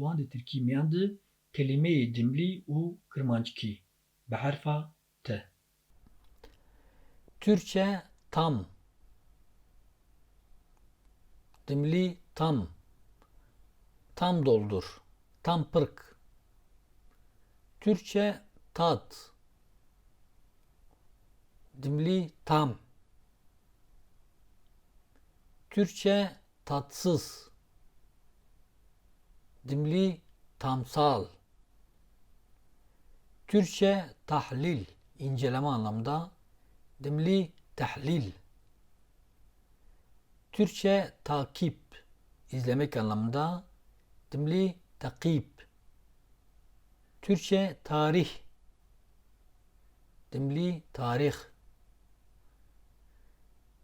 wan di Tirkî miyan de kelimeyê cimlî û kirmanckî bi herfa T. Türkçe tam. Dimli tam. Tam doldur. Tam pırk. Türkçe tat. Dimli tam. Türkçe tatsız. Dimli tamsal. Türkçe tahlil, inceleme anlamda. Dimli tahlil. Türkçe takip, izlemek anlamında. Dimli takip. Türkçe tarih. Dimli tarih.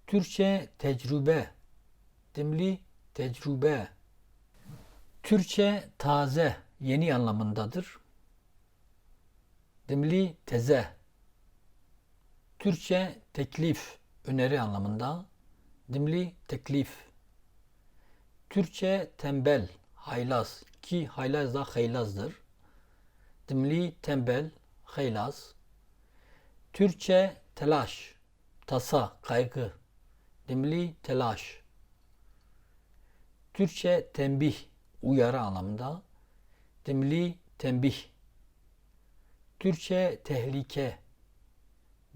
Türkçe tecrübe. Dimli tecrübe. Türkçe taze, yeni anlamındadır. Dimli teze. Türkçe teklif, öneri anlamında. Dimli teklif. Türkçe tembel, haylaz ki haylaz da haylazdır. Dimli tembel, haylaz. Türkçe telaş, tasa, kaygı. Dimli telaş. Türkçe tembih, uyarı anlamında. Dimli tembih. Türkçe tehlike.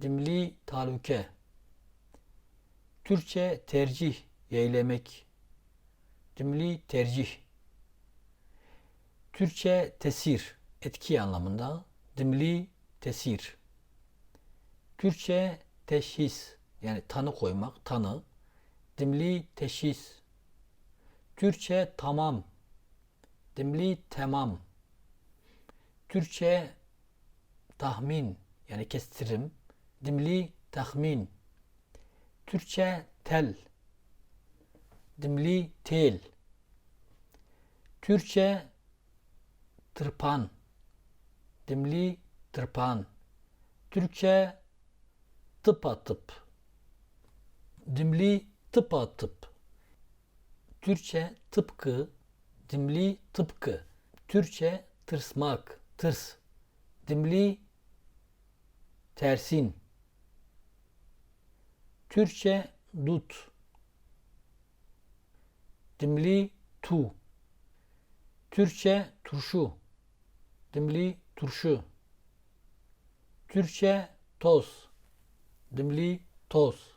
Dimli taluke. Türkçe tercih, yeğlemek. Dimli tercih. Türkçe tesir, etki anlamında. Dimli tesir. Türkçe teşhis, yani tanı koymak, tanı. Dimli teşhis. Türkçe tamam. Dimli tamam. Türkçe tahmin yani kestirim. Dimli tahmin. Türkçe tel. Dimli tel. Türkçe tırpan. Dimli tırpan. Türkçe tıpatıp. Dimli tıpatıp. Türkçe tıpkı, dimli tıpkı. Türkçe tırsmak, tırs. Dimli tersin. Türkçe dut. Dimli tu. Türkçe turşu. Dimli turşu. Türkçe toz. Dimli toz.